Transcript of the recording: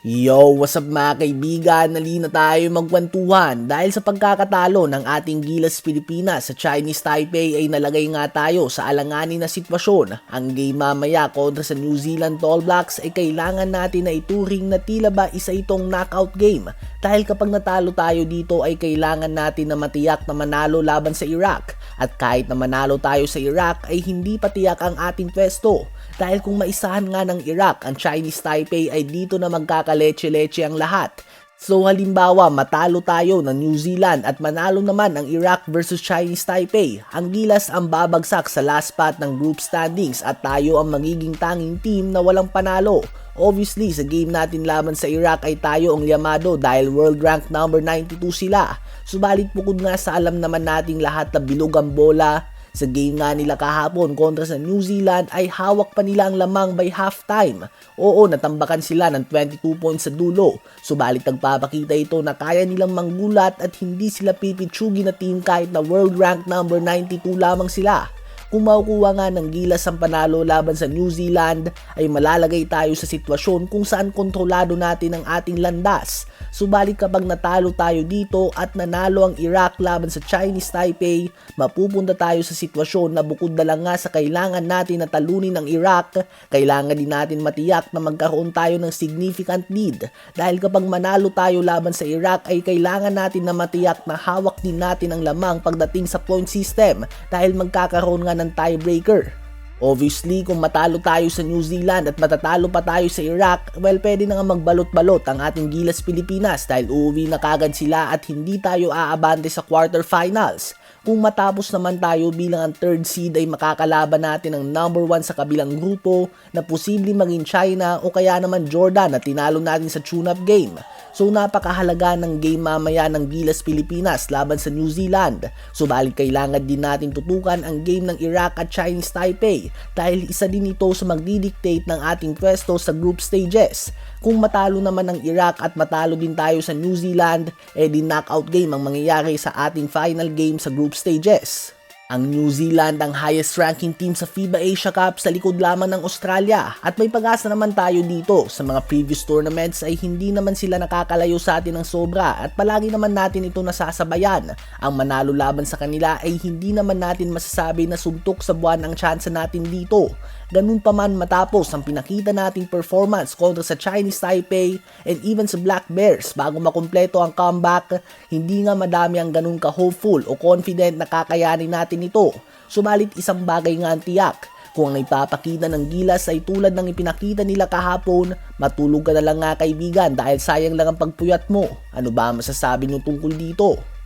Yo, what's up mga kaibigan? Nalina tayo magkwentuhan dahil sa pagkakatalo ng ating Gilas Pilipinas sa Chinese Taipei ay nalagay nga tayo sa alanganin na sitwasyon. Ang game mamaya kontra sa New Zealand All Blacks ay kailangan natin na ituring na tila ba isa itong knockout game dahil kapag natalo tayo dito ay kailangan natin na matiyak na manalo laban sa Iraq at kahit na manalo tayo sa Iraq ay hindi patiyak ang ating pwesto dahil kung maisahan nga ng Iraq ang Chinese Taipei ay dito na magkakaleche-leche ang lahat. So halimbawa matalo tayo ng New Zealand at manalo naman ang Iraq versus Chinese Taipei, ang Gilas ang babagsak sa last spot ng group standings at tayo ang magiging tanging team na walang panalo. Obviously, sa game natin laban sa Iraq ay tayo ang liyamado dahil world rank number 92 sila. Subalit bukod nga sa alam naman nating lahat na bilog ang bola, sa game nga nila kahapon kontra sa New Zealand ay hawak pa nila ang lamang by halftime. Oo, natambakan sila ng 22 points sa dulo. Subalit nagpapakita ito na kaya nilang manggulat at hindi sila pipitsugi na team kahit na world rank number 92 lamang sila. Kung makukuha nga ng gilas ang panalo laban sa New Zealand ay malalagay tayo sa sitwasyon kung saan kontrolado natin ang ating landas. Subalit kapag natalo tayo dito at nanalo ang Iraq laban sa Chinese Taipei, mapupunta tayo sa sitwasyon na bukod na lang nga sa kailangan natin na talunin ang Iraq, kailangan din natin matiyak na magkaroon tayo ng significant lead. Dahil kapag manalo tayo laban sa Iraq ay kailangan natin na matiyak na hawak din natin ang lamang pagdating sa point system dahil magkakaroon nga ng tiebreaker. Obviously, kung matalo tayo sa New Zealand at matatalo pa tayo sa Iraq, well, pwede na nga magbalot-balot ang ating Gilas Pilipinas dahil uuwi na kagad sila at hindi tayo aabante sa quarterfinals. Kung matapos naman tayo bilang ang third seed ay makakalaban natin ang number 1 sa kabilang grupo na posibleng maging China o kaya naman Jordan na tinalo natin sa tune-up game. So napakahalaga ng game mamaya ng Gilas Pilipinas laban sa New Zealand. Subalit kailangan din natin tutukan ang game ng Iraq at Chinese Taipei dahil isa din ito sa magdidictate ng ating pwesto sa group stages. Kung matalo naman ang Iraq at matalo din tayo sa New Zealand, eh di knockout game ang mangyayari sa ating final game sa group stages. Ang New Zealand ang highest ranking team sa FIBA Asia Cup sa likod lamang ng Australia at may pag-asa naman tayo dito. Sa mga previous tournaments ay hindi naman sila nakakalayo sa atin ng sobra at palagi naman natin ito nasasabayan. Ang manalo laban sa kanila ay hindi naman natin masasabi na suntok sa buwan ang tsansa natin dito. Ganun pa man matapos ang pinakita nating performance kontra sa Chinese Taipei and even sa Black Bears bago makumpleto ang comeback, hindi nga madami ang ganun ka-hopeful o confident na kakayanin natin ito. Subalit isang bagay nga ang tiyak, kung ang ipapakita ng gilas ay tulad ng ipinakita nila kahapon, matulog ka na lang nga kaibigan dahil sayang lang ang pagpuyat mo. Ano ba masasabi nyo tungkol dito?